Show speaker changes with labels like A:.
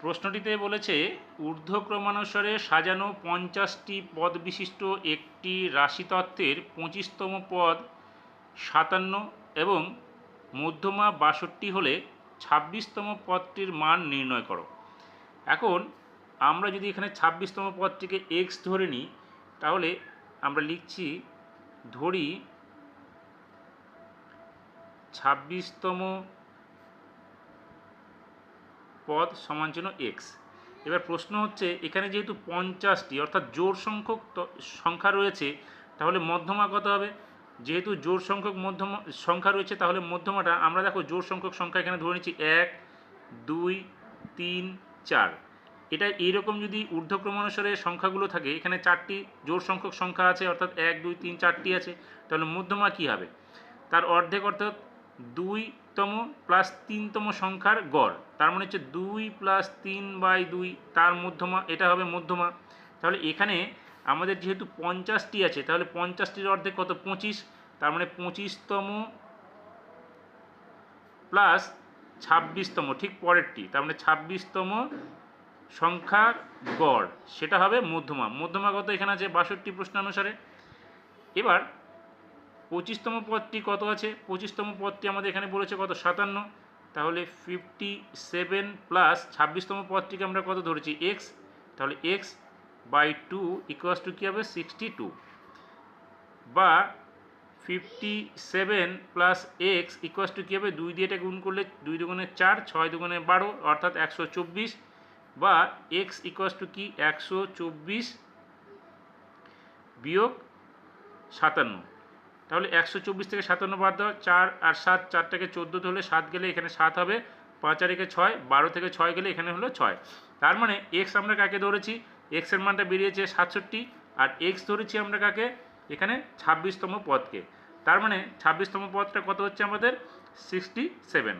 A: প্রশ্নটিতে বলেছে, ঊর্ধ্বক্রমানুসারে সাজানো পঞ্চাশটি পদ বিশিষ্ট একটি রাশিতত্ত্বের পঁচিশতম পদ সাতান্ন এবং মধ্যমা বাষট্টি হলে ছাব্বিশতম পদটির মান নির্ণয় করো। এখন আমরা যদি এখানে ছাব্বিশতম পদটিকে এক্স ধরে নিই, তাহলে আমরা লিখছি, ধরি ছাব্বিশতম পদ সমান চিহ্ন এক্স এবার প্রশ্ন হচ্ছে, এখানে যেহেতু পঞ্চাশটি, অর্থাৎ জোর সংখ্যক সংখ্যা রয়েছে, তাহলে মধ্যমা কত হবে? যেহেতু জোর সংখ্যক মধ্যমা, সংখ্যা রয়েছে, তাহলে মধ্যমাটা, আমরা দেখো জোর সংখ্যক সংখ্যা এখানে ধরে নিচ্ছি এক, দুই, তিন, চার। এটা এইরকম যদি ঊর্ধ্বক্রমানুসারে সংখ্যাগুলো থাকে, এখানে চারটি জোর সংখ্যক সংখ্যা আছে, অর্থাৎ এক, দুই, তিন, চারটি আছে, তাহলে মধ্যমা কী হবে? তার অর্ধেক অর্থাৎ দুইতম প্লাস তিনতম সংখ্যার গড়। তার মানে হচ্ছে দুই প্লাস তিন বাই দুই, তার মধ্যমা, এটা হবে মধ্যমা। তাহলে এখানে আমাদের যেহেতু পঞ্চাশটি আছে, তাহলে পঞ্চাশটির অর্ধেক কত? পঁচিশ। তার মানে পঁচিশতম প্লাস ছাব্বিশতম, ঠিক পরেরটি। তার মানে ছাব্বিশতম সংখ্যার গড়, সেটা হবে মধ্যমা। মধ্যমা কত এখানে আছে? বাষট্টি প্রশ্নানুসারে এবার পঁচিশতম পদটি কত আছে? পঁচিশতম পদটি আমাদের এখানে বলেছে কত? সাতান্ন। তাহলে ফিফটি সেভেন প্লাস ছাব্বিশতম পদটিকে আমরা কত ধরেছি? এক্স তাহলে X by two equals two কী হবে? সিক্সটি টু বা fifty seven plus X equals two কী হবে? দুই দিয়ে এটা গুণ করলে দুই দুগুণে চার, ছয় দুগুণে বারো, অর্থাৎ একশো চব্বিশ। বা এক্স ইকুয়াস টু কি? একশো চব্বিশ বিয়োগ সাতান্ন। তাহলে একশো চব্বিশ থেকে সাতান্ন বাদ দাও, চার আর সাত, চারটাকে চোদ্দ হলে সাত গেলে এখানে সাত হবে, পাঁচ আর একে ছয়, বারো থেকে ছয় গেলে এখানে হলো ছয়। তার মানে এক্স আমরা কাকে ধরেছি? এক্সের মানটা বেরিয়েছে সাতষট্টি, আর এক্স ধরেছি আমরা কাকে? এখানে ছাব্বিশতম পদকে। তার মানে ছাব্বিশতম পদটা কত হচ্ছে আমাদের? Sixty seven